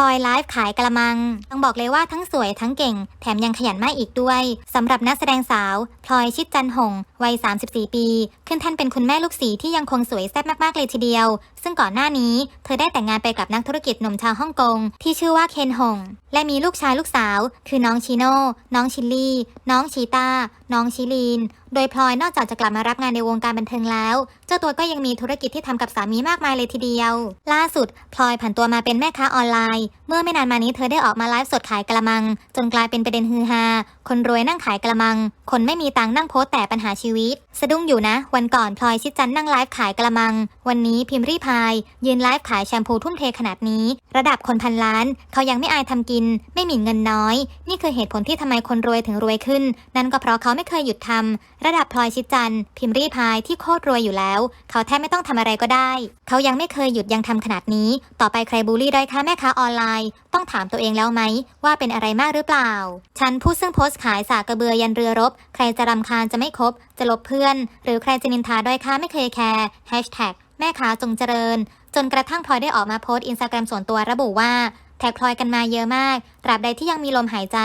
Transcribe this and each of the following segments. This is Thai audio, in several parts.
ลอยไลฟ์ขายกระมัง ต้องบอกเลยว่าทั้งสวยทั้งเก่ง แถมยังขยันมากอีกด้วยสำหรับนักแสดงสาวพลอยชิดจันหง วัย 34 ปี ขึ้นแท่านเป็นคุณแม่ลูกสีที่ยังคงสวยแซ่บมากๆเลยทีเดียว ซึ่งก่อนหน้านี้ เธอได้แต่งงานไปกับนักธุรกิจหนุ่มชาวฮ่องกงที่ชื่อว่าเคนหง และมีลูกชายลูกสาว คือน้องชิโน่น้องชิลลี่ น้องชีตาน้องชิลีน โดยพลอยนอกจากจะกลับมารับงานในวงการบันเทิงแล้ว เจ้าตัวก็ยังมีธุรกิจที่ทำกับสามีมากมายเลยทีเดียว ล่าสุดพลอยผันตัวมาเป็นแม่ค้าออนไลน์ me เมื่อไม่นานมานี้เธอได้ออกมาไลฟ์สดขายกระมัง จนกลายเป็นประเด็นฮือฮา คนรวยนั่งขายกระมัง คนไม่มีตังนั่งโพสแต่ปัญหาชีวิต สะดุ้งอยู่นะ วันก่อนพลอยชิดจันนั่งไลฟ์ขายกระมัง วันนี้พิมพ์รีพาย ยืนไลฟ์ขายแชมพูทุ่มเทขนาดนี้ ระดับคนพันล้าน เขายังไม่อายทำกิน ไม่หมิ่นเงินน้อย นี่คือเหตุผลที่ทำไมคนรวยถึงรวยขึ้น นั่นก็เพราะเขาไม่เคยหยุดทำระดับพลอยชิดจันพิมพ์รีพายที่โคตรรวยอยู่แล้ว เขาแทบไม่ต้องทำอะไรก็ได้ เขายังไม่เคยหยุดยังทำขนาดนี้ ต่อไปใครบูลลี่ได้อยค่าแม่ค้าออนไลน์ต้องถามตัวเองแล้วไหม ว่าเป็นอะไรมากหรือเปล่า ฉันผู้ซึ่งโพสต์ขายสากกระเบือยันเรือรบ ใครจะรำคาญจะไม่คบ จะลบเพื่อน หรือใครจะนินทาด้อยค่าไม่เคยแคร์แฮชแท็กแม่ค้าจงเจริญ จนกระทั่งพลอยได้ออกมาโพสต์อินสตาแกรมส่วนตัวระบุว่า แท็กพลอยกันมาเยอะมาก ตราบใดที่ยังมีลมหายใจ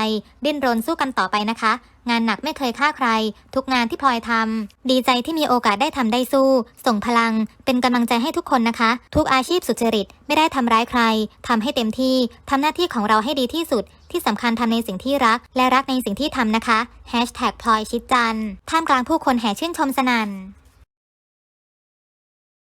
ดิ้นรนสู้กันต่อไปนะคะ งานหนักไม่เคยฆ่าใคร ทุกงานที่พลอยทำดีใจที่มีโอกาสได้ทำได้สู้ ส่งพลัง เป็นกำลังใจให้ทุกคนนะคะ ทุกอาชีพสุจริตไม่ได้ทำร้ายใครทำให้เต็มที่ทำหน้าที่ของเราให้ดีที่สุด ที่สำคัญทำในสิ่งที่รัก และรักในสิ่งที่ทำนะคะ พลอยชิดจันทร์ท่ามกลางผู้คนแห่ชื่นชมสนั่น